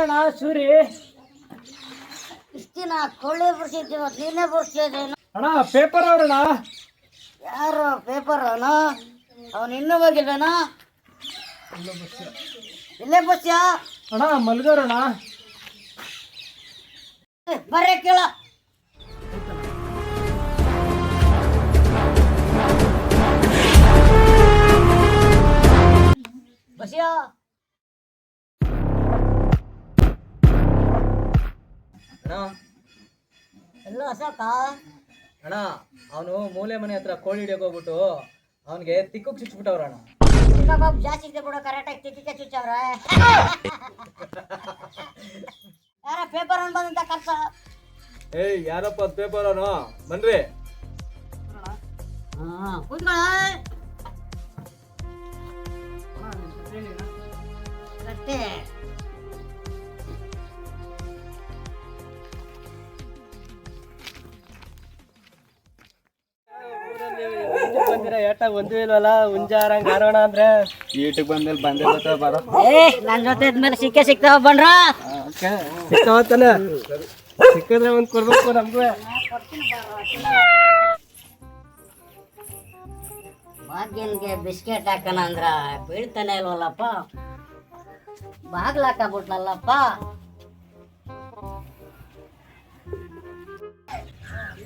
ನಾನಣ್ಣ ಸೂರಿ. ಇಷ್ಟ್ ದಿನ ಕೊಳ್ಳೆ ಬರ್ಸಿದ್ದೆ ಇವತ್ತು ನೀನೇ ಅಣ್ಣ ಪೇಪರ್ ಅವ್ರಣ ಯಾರು ಪೇಪರ್ ಅಣ್ಣ ಅವನು ಇನ್ನೂ ಹೋಗಿದ್ದಾನ ಇಲ್ಲೇ ಬಸ್ಯಾ ಅಣ್ಣ ಮಲ್ಗೋರಣ್ಣ. ಬರ್ರೆ ಕೇಳ. ಬಸ್ಯಾ ಅಣ್ಣ? ಎಲ್ಲ ಅಣ್ಣ ಅವನು ಮೂಲೆ ಮನೆ ಹತ್ರ ಕೋಳಿ ಹಿಡಿಯೋಕೆ ಹೋಗ್ಬಿಟ್ಟು ಅವನಿಗೆ ತಿಕ್ಕಕ್ಕೆ ಚುಚ್ಬಿಟ್ಟವ್ರಣ್ಣ ಇನ್ನೊಬ್ಬ ಜಾಸ್ತಿ ಇದೆ ಬಿಡು ಕರೆಕ್ಟಾಗಿ ತಿಕ್ಕಿಗೆ ಚುಚ್ಚವ್ರ ಯಾರ ಪೇಪರ್ ಅನ್ ಬಂದಂತ ಕರ್ಸ. ಏಯ್ ಯಾರಪ್ಪ ಪೇಪರ್ ಅವನು ಬನ್ರಿ. ಕೂತ್ಕೊಳ್ಳ ಅಷ್ಟೇ ಬಂದಿರ ಏಟ ಒಂದು ಇಲ್ವಲ್ಲ? ಉಂಜಾರಂಗ್ ಆರೋಣ ಅಂದ್ರೆ. ಈಟಿಗೆ ಬಂದಲ್ಲಿ ಬಂದೇ ಬರ್ತಾವ ಬರೋ ಏ ನನ್ನ ಜೊತೆ ಇದ್ಮೇಲೆ ಸಿಕ್ಕೇ ಸಿಗ್ತಾವ ಬನ್ರ? ಸಿಕ್ಕವತ್ತಾನೆ ಸಿಕ್ಕಿದ್ರೆ ಒಂದ್ ಕೊಡ್ಬೇಕು ನಮ್ಗೆ. ಭಾಗ್ಯನ್ಗೆ ಬಿಸ್ಕೆಟ್ ಹಾಕೋಣ ಅಂದ್ರ ಬೀಳ್ತಾನೆ ಇಲ್ವಲ್ಲಪ್ಪ? ಬಾಗ್ಲಾಕ ಬಿಟ್ಲಲ್ಲಪ್ಪ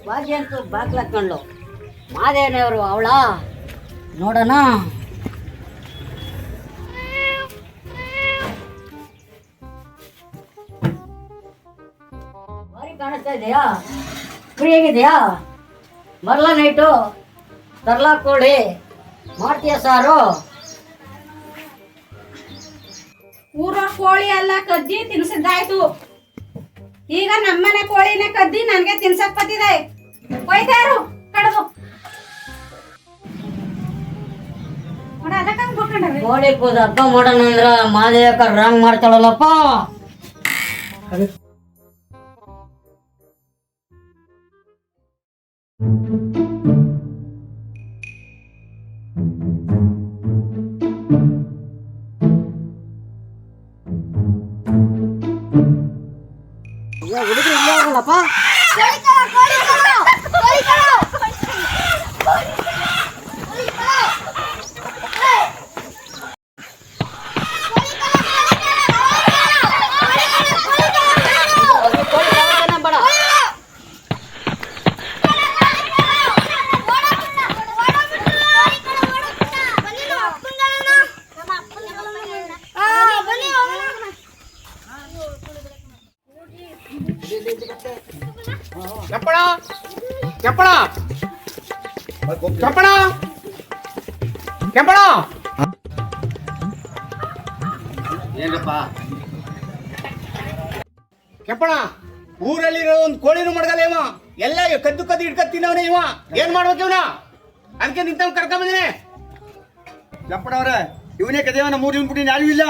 ಭಾಗ್ಯ ಅಂತೂ ಬಾಗ್ಲ ಹಾಕೊಂಡ್ಲು ಮಾದೇನವರು ಅವಳ? ನೋಡೋಣ. ಬಾರಿ ಕಾಣಿಸ್ತಾ ಇದೆಯಾ? ಫ್ರೀ ಆಗಿದೆಯಾ? ಮರಲ ನೈಟು? ತರ್ಲಾ ಕೋಳಿ? ಮಾಡ್ತೀಯ ಸಾರು? ಊರ ಕೋಳಿ ಎಲ್ಲ ಕದ್ದಿ ತಿನ್ಸಿದ್ದಾಯ್ತು. ಈಗ ನಮ್ಮನೆ ಕೋಳಿನೇ ಕದ್ದಿ ನನಗೆ ತಿನ್ಸಕ್ ಬತ್ತಿದೆ. ಒಯ್ತಾರು ಕಡದು ನೋಡ ಅದಕ್ಕ ಬಿಟ್ಕೊಂಡ್ರಿ ಕೋಳಿ ಕೂದ ಹಬ್ಬ ಮಾಡೋಣ ಅಂದ್ರ ಮಾದೇವಕ ರಾಂಗ್ ಮಾಡ್ತಾಳಲ್ಲಪ್ಪ ಹುಡುಗರು ಇಲ್ಲೇ ಆಗಲ್ಲಪ್ಪ ಕೆಪ್ಪಣ ಊರಲ್ಲಿರೋ ಒಂದು ಕೋಳಿನೂ ಮಡಗಲ್ಲ ಇವ. ಎಲ್ಲ ಕದ್ದು ಕದ್ದು ಹಿಡ್ಕತ್ ತಿನ್ನವನೇ ಇವ. ಏನ್ ಮಾಡ್ಬೇಕು ಇವನ? ಅದಕ್ಕೆ ನಿಂತವ್ ಕರ್ಕೊಂಡ್ ಬಂದಿನಿ. ಕೆಪ್ಪಣವ್ರೆ ಇವನೇ ಕದೇವನ ನಮ್ಮ ಊರಿನ ಬಿಟ್ಟು ಯಾರು ಇಲ್ಲ.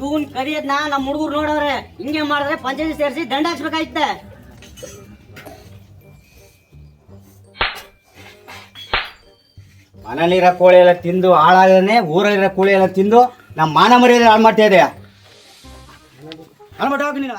ಇವನ್ ಕರಿಯದ್ನ ನಮ್ಮ ಹುಡುಗರು ನೋಡವ್ರೆ. ಹಿಂಗೆ ಮಾಡಿದ್ರೆ ಪಂಚಾಯತಿ ಸೇರಿಸಿ ದಂಡ ಹಾಕ್ಸ್ಬೇಕಾಯ್ತೆ ಮನೇಲಿರೋ ಕೋಳಿ ಎಲ್ಲ ತಿಂದು ಹಾಳಾಗನೆ ಊರಲ್ಲಿರೋ ಕೋಳಿ ಎಲ್ಲ ತಿಂದು ನಮ್ಮ ಮಾನ ಮರ್ಯಾದೆ ಹಾಳು ಮಾಡ್ತಾ ಇದೆಯಾ? ಮಾಡಿ ಹೋಗಿ ನೀನು.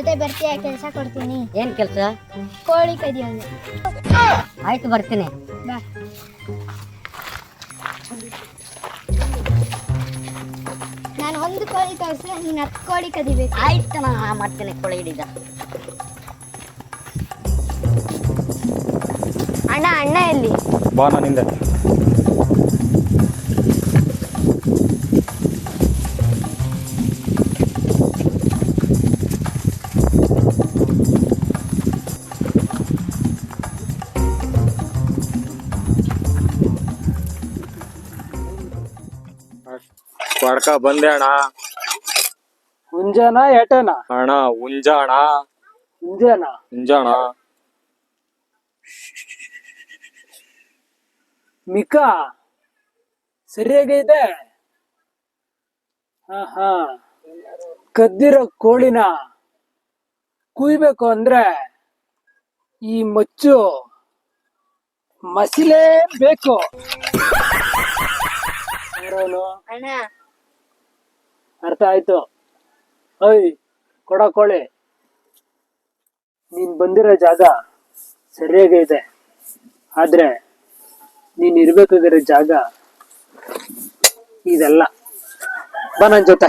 ಜೊತೆ ಬರ್ತೀಯ ಕೆಲಸ ಕೊಡ್ತೀನಿ? ಏನ್ ಕೆಲಸ? ಕೋಳಿ ಕದಿಯೋದು ಆಯ್ತು ಬರ್ತೀನಿ. ಬಾ. ನಾನು ಒಂದು ಕೋಳಿ ತೋರಿಸ ನೀನು ಹತ್ತು ಕೋಳಿ ಕದಿಬೇಕು. ಆಯ್ತು ನಾನು ಮಾಡ್ತೇನೆ ಕೋಳಿ ಹಿಡಿದ. ಅಣ್ಣ ಅಣ್ಣ ಎಲ್ಲಿ? ಬಾ ನಾನಿಂದೆ ಕೊಡ್ಕ ಬಂದೆ ಅಣ್ಣ. ಮುಂಜಾನ ಎಟನ ಅಣ್ಣ ಉಂಜಾಣ ಮುಂಜಾನ ಉಂಜಾಣ ಮಿಕ ಸರಿಯಾಗೈತೆ ಹಾ ಹಾ. ಕದ್ದಿರೋ ಕೋಳಿನ ಕುಯ್ಬೇಕು ಅಂದ್ರೆ ಈ ಮಚ್ಚು ಮಸಿಲೇ ಬೇಕು? ಅಣ್ಣ ಅರ್ಥ ಆಯ್ತು. ಓಯ್, ಕೊಡ ನೀನ್ ಬಂದಿರೋ ಜಾಗ ಸರಿಯಾಗೈತೆ ಆದ್ರೆ ನೀನ್ ಇರ್ಬೇಕಾಗಿರೋ ಜಾಗ ಇದೆಲ್ಲ. ಬಾ ನನ್ ಜೊತೆ.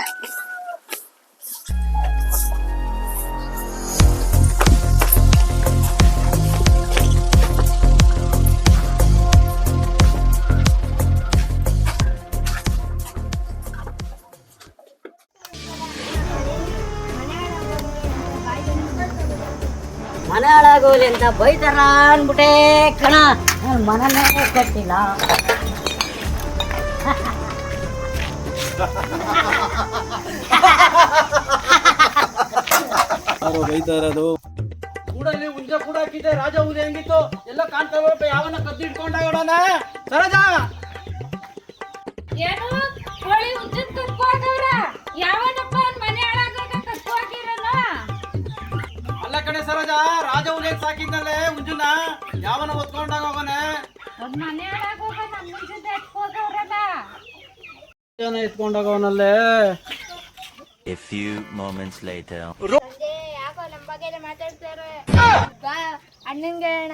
ಮನೆ ಹಾಳಾಗೋಲಿ ಅಂತ ಬೈತಾರ ಅನ್ಬಿಟ್ಟೆ ಕಣ. ನಾನ್ ಮನನೇ ಕಟ್ಟಿಲ್ಲ. ಕೂಡಲ್ಲಿ ಉಂಜ ಕೂಡ ಹಾಕಿದ್ದೆ ರಾಜ ಹುಲಿ ಹೆಂಗಿತ್ತು? ಎಲ್ಲ ಯಾವನ್ನ ಕದ್ದು ಸರೋಜ! ಏನು? ಕೋಳಿ ಉಜ್ಜನ್ ಹಾಕವ್ರ ಸರೋಜ ರಾಜ ಹುಲಿ ಸಾಕಿದ್ನಲ್ಲೇ ಉಂಜುನ ಯಾವನ ಒತ್ಕೊಂಡಾಗ ಹೋಗನೆ ಅವ್ನ್ ಬಾಯ್ ಬಾಯ್ ನಮ್ಮ ಜೊತೆ ಎತ್ಕೋಗವ್ರಲ್ಲ ಎತ್ಕೊಂಡಾಗ ಅವನಲ್ಲೇ? A few moments later. ಯಾಕೋ ನಮ್ಮ ಬಗ್ಗೆ ಎಲ್ಲ ಮಾತಾಡ್ತಾರೆ ಬಾ ಅಣ್ಣನ್ಗೆ ಹೇಳೋಣ.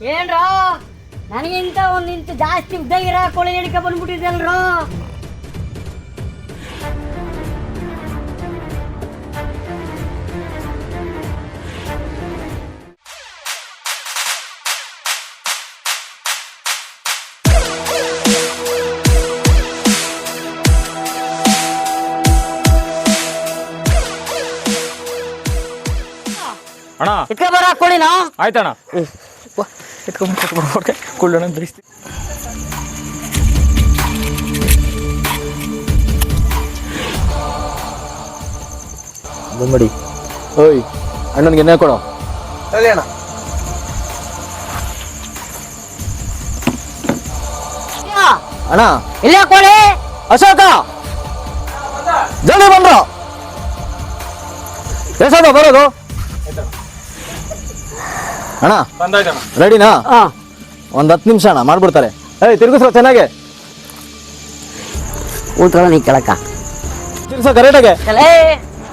ಏನ್ರಾ? ನನಗಿಂತ ಒಂದು ಇಂಚು ಜಾಸ್ತಿ ಉದ್ದಾಗಿರ ಕೋಳಿ ಹಿಡಿಕ ಬಂದ್ಬಿಟ್ಟಿದ್ದಲ್ರೋ ಅಣ್ಣ. ಇಟ್ಕ ಬರ ಕೋಳಿನ. ಆಯ್ತಣ್ಣ. ಎತ್ಕೊಂಡ್ಬಿಟ್ಟು ಕುಳ್ಳಣ ಬಿಡಿಸ್ತಿ ಬಂದ್ಬಿಡಿ ಓಯ್ ಅಣ್ಣನಿಗೆ ಎಣ್ಣೆ ಕೊಡು. ಅಣ್ಣ. ಅಣ್ಣ ಇಲ್ಲ ಕೋಳಿ ಅಶೋಕ. ಜಲ್ದಿ ಬಂದ್ರು. ಎಷ್ಟದ ಬರೋದು? ಅಣ್ಣ ರೆಡಿನಾ ಹಾ. ಒಂದ್ ಹತ್ತು ನಿಮಿಷ ಅಣ್ಣ ಮಾಡ್ಬಿಡ್ತಾರೆ. ಏಯ್ ತಿರುಗಿಸ್ರ ಚೆನ್ನಾಗೆ. ಊಟ ನೀ ಕೆಳಕ. ತಿರ್ಗ್ಸೋ ಕರೆಕ್ಟಾಗೆ. ಕಲೆ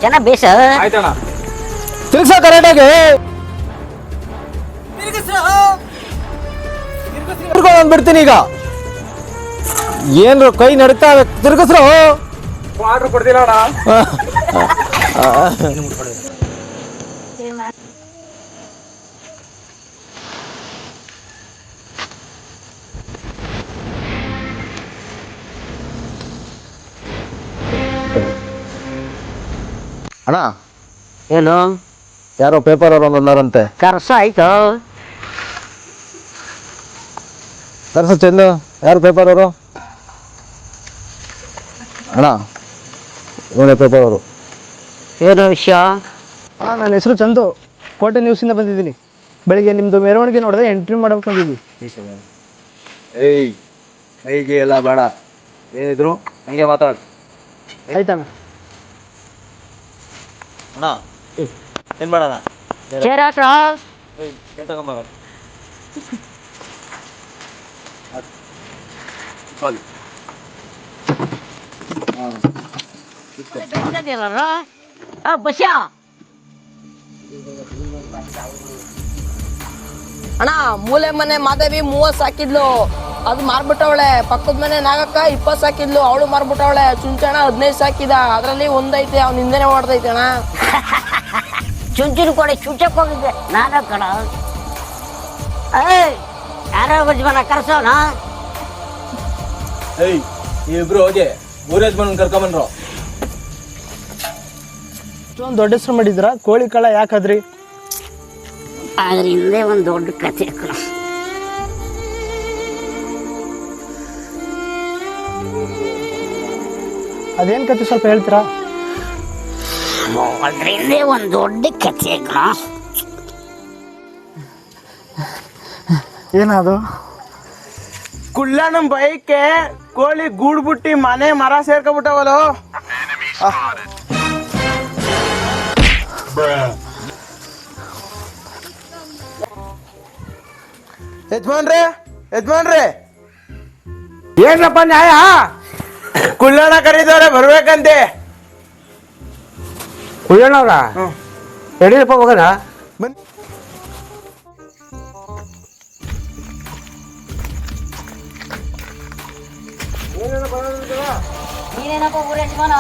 ಜನ ಬೇಸ. ಆಯ್ತಣ್ಣ. ತಿರ್ಗ್ಸೋ ಕರೆಕ್ಟಾಗೆ. ತಿರ್ಗೊಂಡ್ ಬಿಡ್ತೀನಿ ಈಗ. ಏನ್ರು ಕೈ ನಡೀತಾ ತಿರ್ಗಸ್ರು. ಆರ್ಡರ್ ಕೊಡ್ತೀರ ಅಣ್ಣ? ಏನು? ಯಾರೋ ಪೇಪರ್ ಅವ್ರು ಒಂದು ಅಂದಾರಂತೆ ಕರ್ಸ ಆಯ್ತು. ಕರ್ಸ ಚಂದು ಯಾರು ಪೇಪರ್ ಅವರು? ಅಣ್ಣ ಇವನೇ ಪೇಪರ್ ಅವರು. ಏನು ವಿಷಯ? ಹಾಂ ನನ್ನ ಹೆಸರು ಚಂದು. ಕೋಟೆ ನ್ಯೂಸಿಂದ ಬಂದಿದ್ದೀನಿ. ಬೆಳಿಗ್ಗೆ ನಿಮ್ಮದು ಮೆರವಣಿಗೆ ನೋಡಿದ್ರೆ ಎಂಟ್ರಿ ಮಾಡಕ್ಕೆ ಬಂದಿದ್ವಿ ಏಯ್ ಕೈಗೆ ಎಲ್ಲ ಬೇಡ. ಏನಿದ್ರು ಹಂಗೆ ಮಾತಾಡು. ಆಯ್ತಣ್ಣ. ಅಣ್ಣ ಏನು ಮಾಡೋಣ? ಚೇರ್ ಹಾಕ್ರ ಬಸ್ಯಾ? ಅಣ್ಣ ಮೂಲೆ ಮನೆ ಮಾದೇವಿ ಮೂವತ್ತು ಸಾಕಿದ್ಲು. ಅದು ಮಾರ್ಬಿಟ್ಟವಳೆ. ಪಕ್ಕದ ಮನೆ ನಾಗಕ್ಕ ಇಪ್ಪತ್ ಸಾಕಿದ್ಲು ಅವಳು ಮಾರ್ಬಿಟ್ಟವಳೆ. ಚುಂಚಣ ಹದಿನೈದು ಸಾಕಿದ ಅದ್ರಲ್ಲಿ ಒಂದೈತೆ. ಅವ್ನ ಹಿಂದೆನೆ ಮಾಡ್ದೈತಣ ಅಣ್ಣ. ಚುಂಚುನ ಕೊಡಿ ಚುಚ್ಚಕ್ ಹೋಗಿದ್ದೆ. ನಾನು ಕಣ. ಏಯ್ ಯಾರ ಬಜ್ಮನ ಕರ್ಸೋಣ ಏಯ್ ಇಬ್ರು ಹೋಗಿ ಊರ ಯಜಮಾನ್ ಕರ್ಕೊಂಬನ್ರು ಇಷ್ಟೊಂದು ದೊಡ್ಡ ಹೆಸರು ಮಾಡಿದ್ರ ಕೋಳಿ ಕಳ ಯಾಕಾದ್ರಿ ಅದ್ರ ಹಿಂದೆ ಒಂದು ದೊಡ್ಡ ಕಥೆ ಕಣ. ಅದೇನು ಕತೆ ಸ್ವಲ್ಪ ಹೇಳ್ತೀರಾ? ಅದ್ರ ಹಿಂದೆ ಒಂದು ದೊಡ್ಡ ಕಥೆ ಕಣ. ಏನದು? ಕುಳ್ಳನ ಬೈಕೆ ಕೋಳಿ ಗೂಡ್ ಬಿಟ್ಟಿ ಮನೆ ಮರ ಸೇರ್ಕೊಬಿಟ್ಟವಲು. ಯಜಮಾನ್ರೆ ಯಜಮಾನ್ರೆ. ಏನಪ್ಪ ನ್ಯಾಯ? ಕುಳ್ಳಣ ಕರೀದವ್ರೆ ಬರ್ಬೇಕಂತೆ. ಕುಯ್ಯಣ್ಣವ್ರ ಯಡಿಯೂರಪ್ಪ ಹೋಗೋಣ ಬನ್ನಿ ನೀನೇನಪ್ಪ ಊರ ಯಜಮಾನ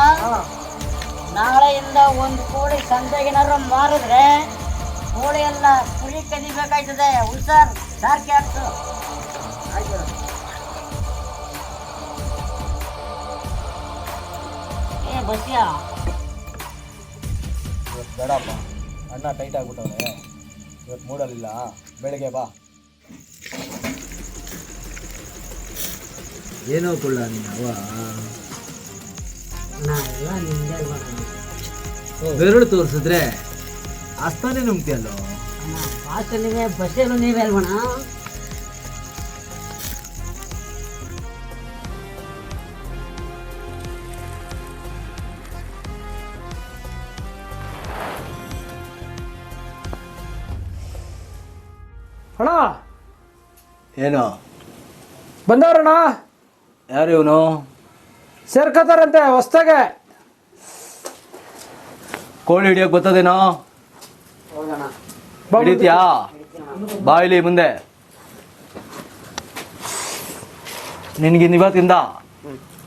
ನಾಳೆಯಿಂದ ಒಂದು ಕೋಳಿ ಸಂತೆಗೇನಾದ್ರು ಮಾರಿದ್ರೆ ಕೋಳಿ ಎಲ್ಲ ಕುರಿ ಕದಿಬೇಕಾಯ್ತದೆ. ಹುಷಾರ್ ಸಾರ್ಕೆ ಆಗ್ತು. ಏ ಬಸ್ಯಾ ಇವತ್ತು ಬೇಡಪ್ಪ. ಅಣ್ಣ ಟೈಟ್ ಆಗ್ಬಿಟ್ಟವ್ರೆ. ಇವತ್ತು ಮೂಡಲಿಲ್ಲ. ಬೆಳಿಗ್ಗೆ ಬಾ. ಏನೋ ಕುಳ್ಳ ನೀನು ಅವ ನಾವೆಲ್ಲ ನಿಂದೆ ಬೆರಳು ತೋರಿಸಿದ್ರೆ ಅಸ್ತಾನೆ ಅಲ್ಲೋ ಅಣ್ಣ ಫಾಸ್ಟ್ ನೀವೇ ಬಸ್ಸಲ್ಲೂ ಅಣ್ಣ. ಏನು? ಬಂದವ್ರಣ್ಣ. ಯಾರು ಇವನು? ಸೇರ್ಕೋತಾರಂತೆ ಹೊಸ್ದಾಗೆ. ಕೋಳಿ ಹಿಡಿಯೋಕೆ ಬರ್ತದೇನೋ? ಹಿಡಿತೀಯಾ? ಬಾಯಿಲಿ ಮುಂದೆ. ನಿನಗಿನ್ ಇವತ್ತಿಂದ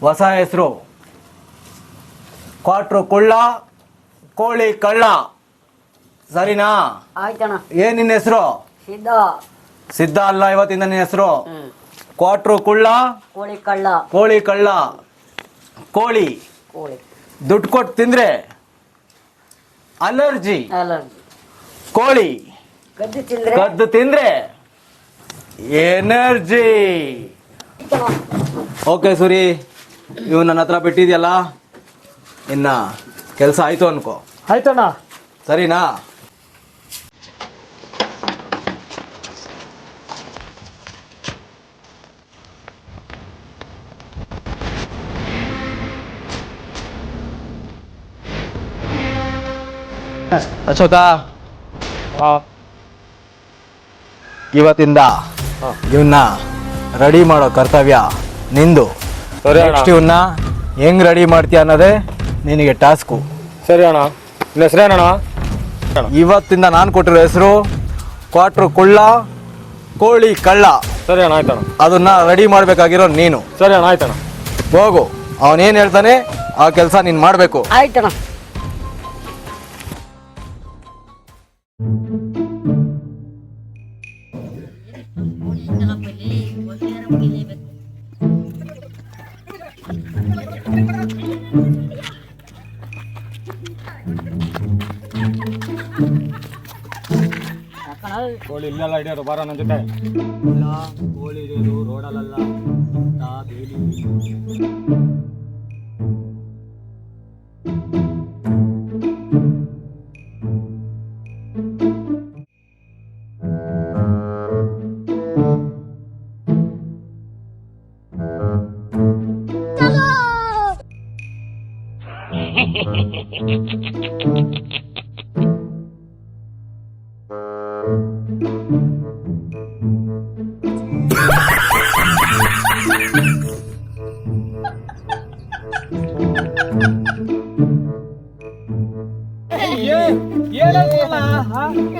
ಹೊಸ ಹೆಸರು. ಕ್ವಾಟ್ರು ಕೊಳ್ಳ ಕೋಳಿ ಕಳ್ಳ. ಸರಿನಾ? ಆಯ್ತಣ್ಣ. ಏನ್ ನಿನ್ನ ಹೆಸರು? ಸಿದ್ಧ. ಸಿದ್ಧ ಅಲ್ಲ ಇವತ್ತಿಂದ ನಿನ್ನ ಹೆಸರು? ಕ್ವಾಟ್ರು ಕುಳ್ಳ ಕೋಳಿ ಕಳ್ಳ. ಕೋಳಿ ಕಳ್ಳ ಕೋಳಿ. ಕೋಳಿ. ದುಡ್ಡು ಕೊಟ್ಟು ತಿಂದ್ರೆ ಅಲರ್ಜಿ. ಅಲರ್ಜಿ. ಕೋಳಿ. ಕದ್ದು ತಿಂದ್ರೆ? ಕದ್ದು ತಿಂದ್ರೆ ಎನರ್ಜಿ. ಓಕೆ ಸೂರಿ ಇವ್ ನನ್ನ ಹತ್ರ ಬಿಟ್ಟಿದ್ಯಲ್ಲ ಇನ್ನ ಕೆಲಸ ಆಯ್ತು ಅನ್ಕೋ. ಆಯ್ತಣ್ಣ. ಸರಿನಾ? ಅಶೋಕ. ಇವತ್ತಿಂದ ಇವನ್ನ ರೆಡಿ ಮಾಡೋ ಕರ್ತವ್ಯ ನಿಂದು. ನೆಕ್ಸ್ಟ್ ಇವನ್ನ ಹೆಂಗ್ ರೆಡಿ ಮಾಡ್ತೀಯ ಅನ್ನೋದೇ ನಿನಗೆ ಟಾಸ್ಕು. ಸರಿ ಅಣ್ಣ. ನಿನ್ನ ಹೆಸರೇನಣ್ಣ ಇವತ್ತಿಂದ ನಾನು ಕೊಟ್ಟಿರೋ ಹೆಸರು ಕ್ವಾಟ್ರು ಕುಳ್ಳ ಕೋಳಿ ಕಳ್ಳ. ಸರಿ ಅಣ್ಣ ಆಯ್ತಣ್ಣ. ಅದನ್ನ ರೆಡಿ ಮಾಡ್ಬೇಕಾಗಿರೋ ನೀನು. ಸರಿ ಅಣ್ಣ ಆಯ್ತಣ್ಣ. ಹೋಗು. ಅವನೇನ್ ಹೇಳ್ತಾನೆ ಆ ಕೆಲಸ ನೀನು ಮಾಡಬೇಕು. ಆಯ್ತಣ್ಣ. ಕೋಳಿ ಇಲ್ಲೆಲ್ಲ ಹಿಡಿಯೋರು ಬಾರ ನನ್ನ ಜೊತೆ. ಇಲ್ಲ ಕೋಳಿ ಹಿಡಿಯೋದು ರೋಡಲ್ಲ ಬೇಲಿ.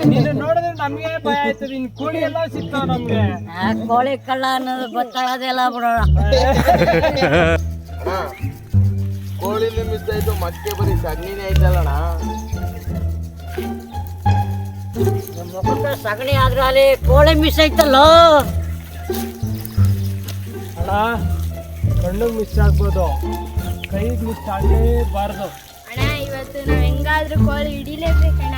ನೀನು ನೋಡಿದ್ರೆ ನಮಗೆ ಭಯ ಆಯ್ತು ನಿನ್ ಕೋಳಿ ಎಲ್ಲ ಸಿಗ್ತಾವ ನಮ್ಗೆ. ಆ ಕೋಳಿ ಕಳ್ಳ ಅನ್ನೋದು ಗೊತ್ತಾಗೋದಿಲ್ಲ ಬಿಡೋಣ ಕೋಳಿ ಮಿಸ್ ಆಯ್ತು ಮತ್ತೆ ಬರೀ ಸಗಣಿನೇ ಐತಲ್ಲಣ್ಣ ಮುಖದ ಸಗಣಿ ಆದ್ರೆ ಅಲ್ಲಿ ಕೋಳಿ ಮಿಸ್ ಐತಲ್ಲ? ಅಣ್ಣ ಕಣ್ಣಿಗೆ ಮಿಸ್ ಆಗ್ಬೋದು. ಕೈಗೆ ಮಿಸ್ ಆಗಲೇಬಾರ್ದು. ಅಣ್ಣ ಇವತ್ತು ನಾವು ಹೆಂಗಾದ್ರೂ ಕೋಳಿ ಹಿಡಿಲೇಬೇಕಣ್ಣ.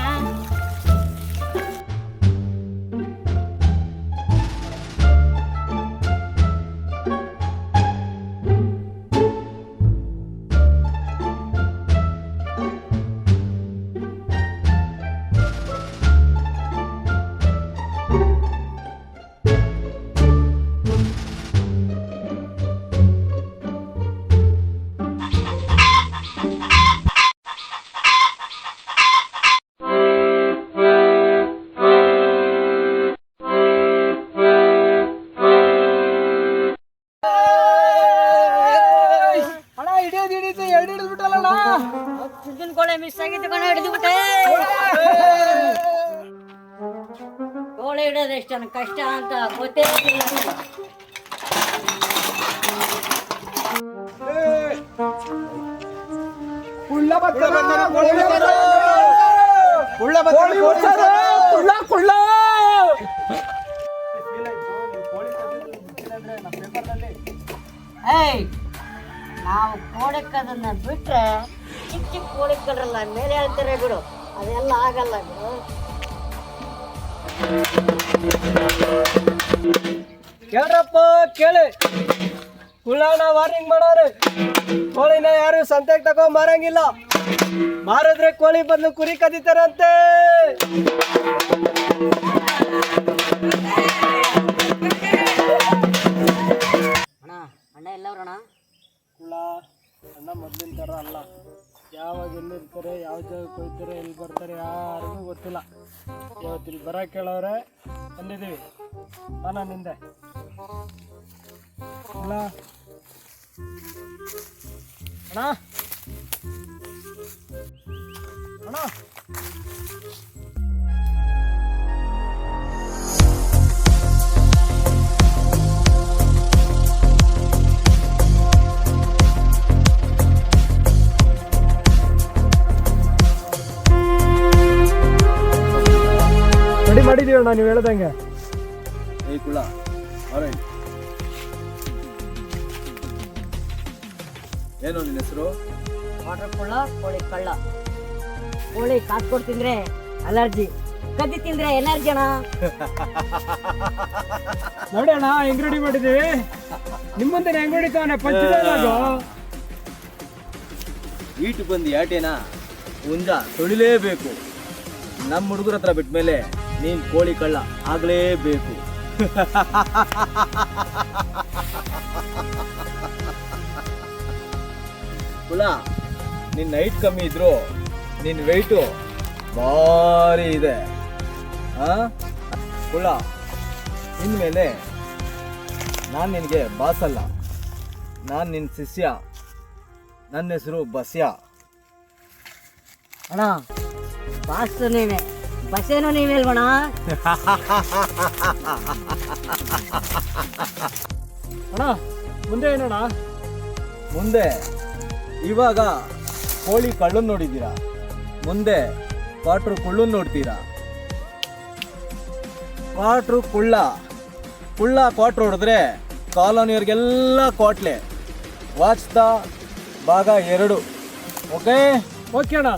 ಕೋಳಿ ಮಿಸ್ ಆಗಿತ್ತು ಕಣ ಹಿಡಿದು ಬಿಟ್ಟೆ. ಕೋಳೆ ಹಿಡಿಯೋದು ಎಷ್ಟು ಕಷ್ಟ ಅಂತ ಗೊತ್ತೇ ಇರ್ಲಿಲ್ಲ ನನಗೆ. ಏಯ್ ನಾವು ಕೋಳಿ ಕದನ್ನ ಬಿಟ್ರೆ ಚಿಕ್ಕ ಕಲ್ರಲ್ಲ ಮೇಲೆ ಹೇಳ್ತಾರೆ ಬಿಡು. ಅದೆಲ್ಲ ಆಗಲ್ಲ ಬಿಡು. ಕೇಳ್ರಪ್ಪ ಕೇಳಿ? ಕುಳ್ಳಾಣ ವಾರ್ನಿಂಗ್ ಮಾಡೋರು. ಕೋಳಿನ ಯಾರು ಸಂತೆಗೆ ತಗೋ ಮಾರಂಗಿಲ್ಲ. ಮಾರಿದ್ರೆ ಕೋಳಿ ಬಂದು ಕುರಿ ಕದೀತಾರಂತೆ. ಅಣ್ಣ ಅಣ್ಣ ಎಲ್ಲವ್ರಣ್ಣ? ಅಣ್ಣ ಮೊದ್ಲಿನ ತರ ಅಲ್ಲ. ಯಾವಾಗ ಎಲ್ಲಿರ್ತಾರೆ ಯಾವ ಜಾಗಕ್ಕೆ ಹೋಗ್ತಾರೆ ಎಲ್ಲಿ ಬರ್ತಾರೆ ಯಾರಿಗೂ ಗೊತ್ತಿಲ್ಲ. ಇವತ್ತು ಇಲ್ಲಿ ಬರ ಕೇಳೋರೆ, ಬಂದಿದ್ದೀವಿ. ಅಣ್ಣ ನಿಂದೆ. ಅಲ್ಲ ಅಣ್ಣ. ಅಣ್ಣ. ರೆಡಿ ಮಾಡಿದೀವಿ ಅಣ್ಣ ನೀವು ಹೇಳ್ದಂಗೆ. ಏ ಕುಳ ಆರೆಂಜ್ ಏನು ನಿನ್ನ ಹೆಸರು? ವಾಟರ್ ಕೊಳ್ಳ ಕೋಳಿ ಕಳ್ಳ. ಕೋಳಿ ಕಾಸ್ಕೊಡ್ ತಿಂದ್ರೆ ಅಲರ್ಜಿ. ಕದ್ದಿ ತಿಂದ್ರೆ ಎನರ್ಜಿ ಅಣ್ಣ. ನೋಡಿ ಅಣ್ಣ ಹೆಂಗ್ ರೆಡಿ ಮಾಡಿದೀವಿ ನಿಮ್ಮಂತ ಹೆಂಗ್ ಹೊಡಿತಾವನೆ ಪಂಚದಾಗ ಈಟು ಬಂದು ಯಾಟೇನಾ? ಮುಂಜಾ ತೊಳಿಲೇಬೇಕು. ನಮ್ಮ ಹುಡುಗರ ಹತ್ರ ಬಿಟ್ಮೇಲೆ ನೀನ್ ಕೋಳಿ ಕಳ್ಳ ಆಗ್ಲೇಬೇಕು. ಕುಲಾ ನಿನ್ನ ಹೈಟ್ ಕಮ್ಮಿ ಇದ್ರು ನಿನ್ನ ವೆಯ್ಟು ಭಾರಿ ಇದೆ. ಕುಳ ಇನ್ಮೇಲೆ ನಾನು ನಿನಗೆ ಬಾಸಲ್ಲ. ನಾನು ನಿನ್ನ ಶಿಷ್ಯ. ನನ್ನ ಹೆಸರು ಬಸ್ಯ. ಅಣ್ಣ ಬಾಸ್ ಬಸ್ಸೇನು ನೀವು ಹೇಳೋಣ ಅಣ್ಣ ಮುಂದೆ ಏನೋಣ ಮುಂದೆ ಇವಾಗ ಕೋಳಿ ಕಳ್ಳನ್ ನೋಡಿದ್ದೀರಾ? ಮುಂದೆ ಕ್ವಾಟ್ರು ಕುಳ್ಳನ್ ನೋಡ್ತೀರಾ? ಕ್ವಾಟ್ರು ಕುಳ್ಳ. ಕುಳ್ಳ ಕ್ವಾಟ್ರ್ ಹೊಡೆದ್ರೆ ಕಾಲೋನಿಯವ್ರಿಗೆಲ್ಲ ಕ್ವಾಟ್ಲೆ. ವಾಚ್ದ ಭಾಗ ಎರಡು. ಓಕೆ ಓಕೆ ಅಣ್ಣ.